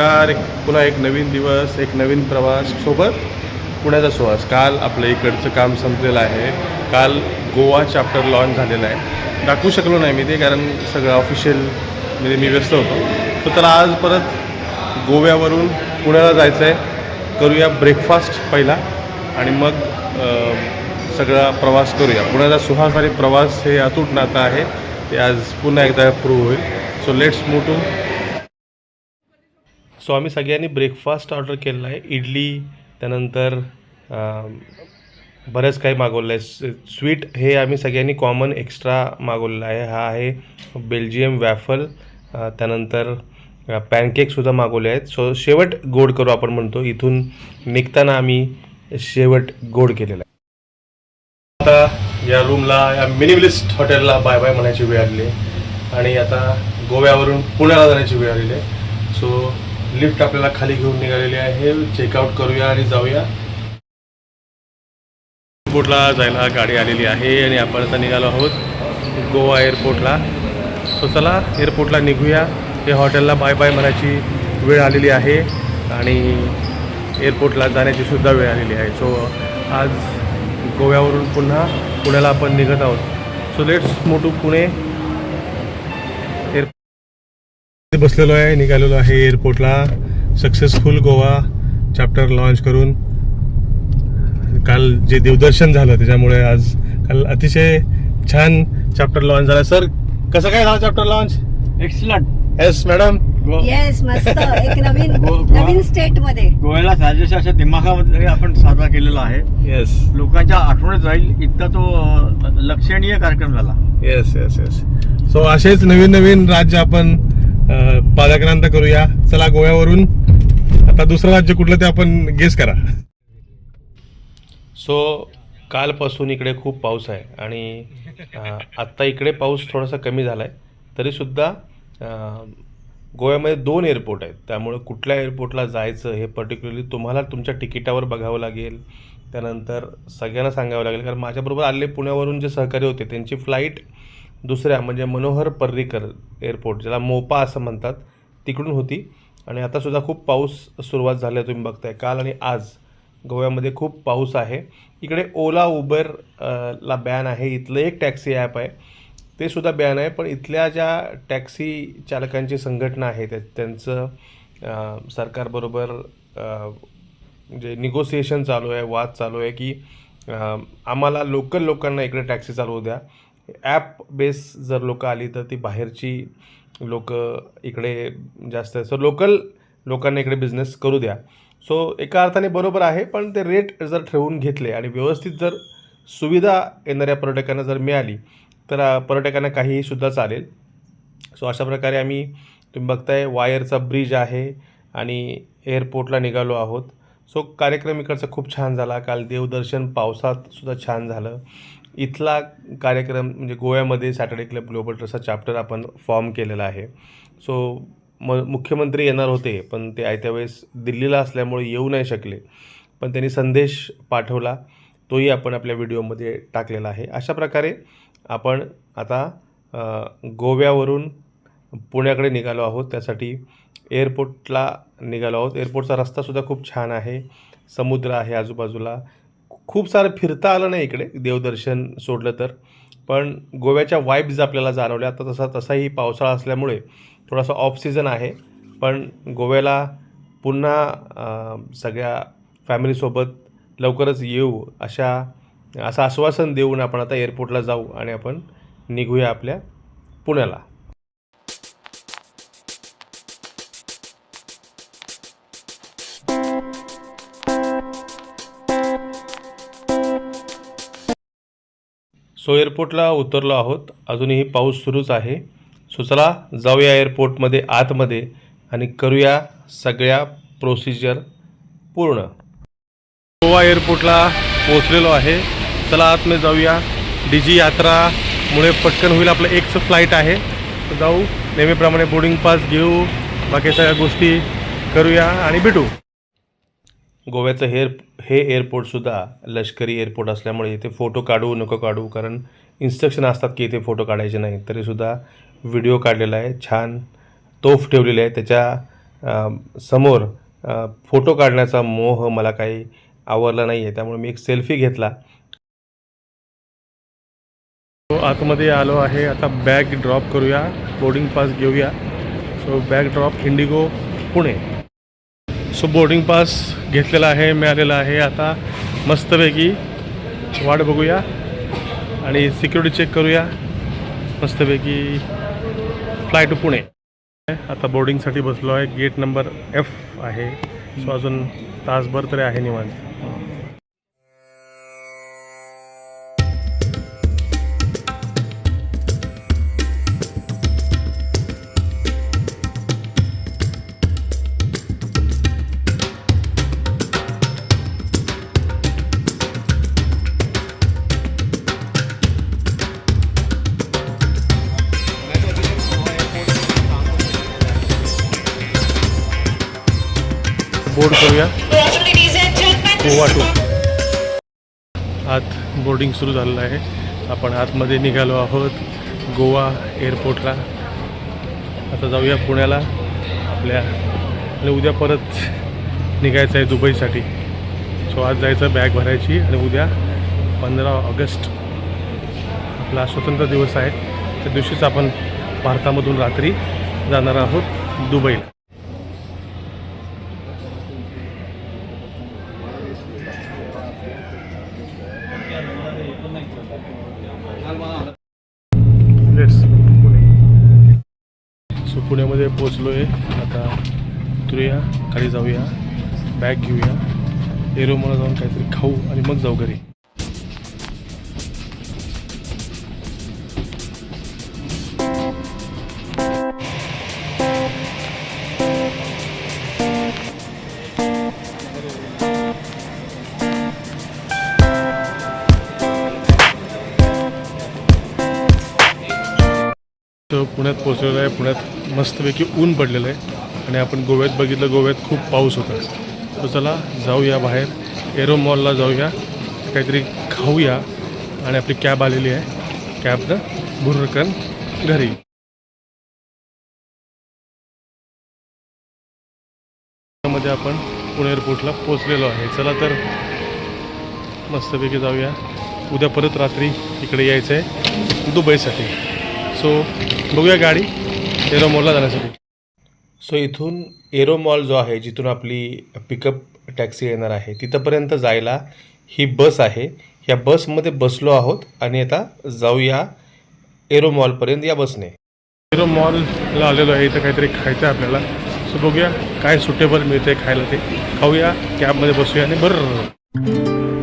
नमस्कार. एक पुन्हा एक नवीन दिवस एक नवीन प्रवास सोबत पुण्याचा सुवास. काल आपलं इकडचं काम संपलेलं आहे. काल गोवा चॅप्टर लॉन्च झालेला आहे. दाखवू शकलो नाही मी ते कारण सगळं ऑफिशियल म्हणजे मी व्यस्त होतो. तर त्याला आज परत गोव्यावरून पुण्याला जायचं आहे करूया ब्रेकफास्ट पहिला आणि मग सगळा प्रवास करूया. पुण्याचा सुहास आणि प्रवास हे अतूट नातं आहे. ते आज पुन्हा एकदा प्रूव्ह होईल. So let's move to so आम्ही सगळ्यांनी ब्रेकफास्ट ऑर्डर केलेला आहे. इडली त्यानंतर बरंच काही मागवलं आहे. स्वीट हे आम्ही सगळ्यांनी कॉमन एक्स्ट्रा मागवलेलं आहे. हा आहे बेल्जियम वॅफल त्यानंतर पॅनकेकसुद्धा मागवले आहेत. सो शेवट गोड करू आपण म्हणतो. इथून निघताना आम्ही शेवट गोड केलेला आहे. आता या रूमला या मिनिमलिस्ट हॉटेलला बाय बाय म्हणायची वेळ आलेली आहे. आणि आता गोव्यावरून पुण्याला जाण्याची वेळ आलेली आहे. सो लिफ्ट आपल्याला खाली घेऊन निघालेली आहे. चेकआउट करूया आणि जाऊया. एअरपोर्टला जायला गाडी आलेली आहे आणि आपण आता निघालो आहोत गोवा एअरपोर्टला सो चला एअरपोर्टला निघूया. हे हॉटेलला बाय बाय म्हणायची वेळ आलेली आहे आणि एअरपोर्टला जाण्याची सुद्धा वेळ आलेली आहे. सो आज गोव्यावरून पुन्हा पुण्याला आपण निघत आहोत. So let's move to Pune. बसलेलो आहे निघालेलो आहे एअरपोर्टला सक्सेसफुल गोवा चॅप्टर लॉन्च करून. काल जे देवदर्शन झालं त्याच्यामुळे आज काल अतिशय छान चॅप्टर लॉन्च झाला. सर कसं काय झालं chapter launch excellent yes madam yes मस्त. एक नवीन स्टेटमध्ये. गोव्याला साजेशा अशा दिमाखामध्ये आपण साजरा केलेला आहे. येस लोकांच्या आठवणीत राहील इतका तो लक्षणीय कार्यक्रम झाला. येस येस येस सो असेच नवीन नवीन राज्य आपण पादाक्रांत करूया. चला गोव्यावरून. आता दुसरं राज्य कुठलं ते आपण गेस करा. सो कालपासून इकडे खूप पाऊस आहे आणि आत्ता इकडे पाऊस थोडासा कमी झाला आहे तरीसुद्धा गोव्यामध्ये दोन एअरपोर्ट आहेत. त्यामुळे कुठल्या एअरपोर्टला जायचं हे पर्टिक्युलरली तुम्हाला तुमच्या तिकिटावर बघावं लागेल. त्यानंतर सगळ्यांना सांगावं लागेल. कारण माझ्याबरोबर आले पुण्यावरून जे सहकारी होते त्यांची फ्लाईट दुसऱ्या म्हणजे मनोहर पर्रीकर एअरपोर्ट ज्याला मोपा असं म्हणतात तिकडून होती. आणि आतासुद्धा खूप पाऊस सुरुवात झाली आहे तुम्ही बघताय. काल आणि आज गोव्यामध्ये खूप पाऊस आहे. इकडे ओला उबर ला बॅन आहे. इथलं एक टॅक्सी ॲप आहे. ते सुद्धा बॅन आहे. पण इथल्या ज्या टॅक्सी चालकांची संघटना आहे त्या त्यांचं सरकारबरोबर जे म्हणजे निगोसिएशन चालू आहे वाद चालू आहे की आम्हाला लोकल लोकांना इकडे टॅक्सी चालवू द्या. ॲप बेस जर लोकं आली तर ती बाहेरची लोक इकडे जास्त सो लोकल लोकांना इकडे बिझनेस करू द्या. सो एका अर्थाने बरोबर आहे पण ते रेट जर ठेवून घेतले आणि व्यवस्थित जर सुविधा येणाऱ्या पर्यटकांना जर मिळाली तर पर्यटकांना काहीही सुद्धा चालेल. सो अशा प्रकारे आम्ही तुम्ही बघताय वायरचा ब्रिज आहे आणि एअरपोर्टला निघालो आहोत. सो कार्यक्रम इकडचा खूप छान झाला. काल देवदर्शन पावसात सुद्धा छान झालं. इथला कार्यक्रम म्हणजे गोव्यामध्ये सॅटर्डे क्लब ग्लोबल ट्रस्टचा चॅप्टर आपण फॉर्म केलेला आहे. सो म मुख्यमंत्री येणार होते पण ते आयत्या वेळेस दिल्लीला असल्यामुळे येऊ नाही शकले. पण त्यांनी संदेश पाठवला तोही आपण आपल्या व्हिडिओमध्ये टाकलेला आहे. अशा प्रकारे आपण आता गोव्यावरून पुण्याकडे निघालो आहोत. त्यासाठी एअरपोर्टला निघालो आहोत. एअरपोर्टचा रस्तासुद्धा खूप छान आहे. समुद्र आहे आजूबाजूला. खूप सारं फिरता आलं नाही इकडे देवदर्शन सोडलं तर. पण गोव्याच्या वाईब्स आपल्याला जाणवल्या. आता तसा तसाही पावसाळा असल्यामुळे थोडासा ऑफ सीझन आहे. पण गोव्याला पुन्हा सगळ्या फॅमिलीसोबत लवकरच येऊ अशा असं आश्वासन देऊन आपण आता एअरपोर्टला जाऊ आणि आपण निघूया आपल्या पुण्याला. सो एअरपोर्टला उतरलो आहोत. अजूनही पाऊस सुरूच आहे. सो चला जाऊया एअरपोर्टमध्ये आतमध्ये आणि करूया सगळ्या प्रोसिजर पूर्ण. गोवा एअरपोर्टला पोहोचलेलो आहे. चला आतमध्ये जाऊया. डीजी यात्रामुळे पटकन होईल आपलं एकचं फ्लाईट आहे. तर जाऊ. नेहमीप्रमाणे बोर्डिंग पास घेऊ. बाकी सगळ्या गोष्टी करूया आणि भेटू. गोव्याचं हेअर हे एअरपोर्टसुद्धा लष्करी एअरपोर्ट असल्यामुळे इथे फोटो काढू नको काढू कारण इन्स्ट्रक्शन असतात की इथे फोटो काढायचे नाही. तरीसुद्धा व्हिडिओ काढलेला आहे छान तोफ ठेवलेली आहे. त्याच्यासमोर फोटो काढण्याचा मोह मला काही आवडला नाही आहे त्यामुळे मी एक सेल्फी घेतला. सो आतमध्ये आलो आहे. आता बॅग ड्रॉप करूया. बोर्डिंग पास घेऊया. So bag drop IndiGo Pune. So boarding pass घेतलेला आहे मिळालेला आहे. आता मस्तपैकी वाट बघूया आणि सिक्युरिटी चेक करूया. मस्तपैकी फ्लाय टू पुणे. आता बोर्डिंगसाठी बसलो आहे. गेट नंबर एफ आहे. सो अजून तासभर तरी आहे निवांत. बोर्ड करूया. गोवा टू आत बोर्डिंग सुरू झालेलं आहे. आपण आतमध्ये निघालो आहोत गोवा एअरपोर्टला आता जाऊया पुण्याला. आपल्या आणि उद्या परत निघायचं आहे दुबईसाठी. सो आज जायचं बॅग भरायची आणि उद्या पंधरा ऑगस्ट आपला स्वतंत्र दिवस आहे. त्या दिवशीच आपण भारतामधून रात्री जाणार आहोत दुबईला लेट्स पुणे मध्ये पोचलो आहे आता उतरूया खाली जाऊया बॅग घेऊया. एरोमोला जाऊन काहीतरी खाऊ आणि मग जाऊ घरी. तर पुण्यात पोचलेलो आहे. पुण्यात मस्तपैकी ऊन पडलेलं आहे. आणि आपण गोव्यात बघितलं गोव्यात खूप पाऊस होता. तर चला जाऊया बाहेर. एरो मॉलला जाऊया. काहीतरी खाऊया. आणि आपली कॅब आलेली आहे. कॅबनं भुरकन घरी. मध्ये आपण पुणे एअरपोर्टला पोचलेलो आहे. चला तर मस्तपैकी जाऊया. उद्या परत रात्री इकडे यायचं आहे दुबईसाठी. सो बघूया गाडी एरो मॉलला जाण्यासाठी. सो इथून एरो मॉल जो आहे जिथून आपली पिकअप टॅक्सी येणार आहे तिथंपर्यंत जायला ही बस आहे. या बसमध्ये बसलो आहोत आणि आता जाऊया एरो मॉलपर्यंत या बसने. एरो मॉलला आलेलो आहे इथं काहीतरी खायचं आहे आपल्याला. सो बघूया काय सुटेबल मिळते खायला ते. खाऊया कॅबमध्ये बसूया आणि बरं.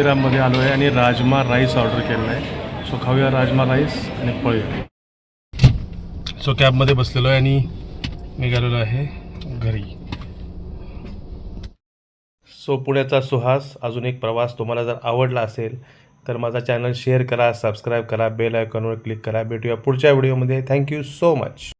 मंदिरामध्ये आलो आहे आणि राजमा राईस ऑर्डर केलेला आहे. सो खाऊया राजमा राईस आणि पळूया. सो कॅबमध्ये बसलेलो आहे आणि निघालेलो आहे घरी. सो पुण्याचा सुहास अजून एक प्रवास तुम्हाला जर आवडला असेल तर माझा चॅनल शेअर करा सबस्क्राईब करा बेल आयकॉनवर क्लिक करा. भेटूया पुढच्या व्हिडिओमध्ये. Thank you so much.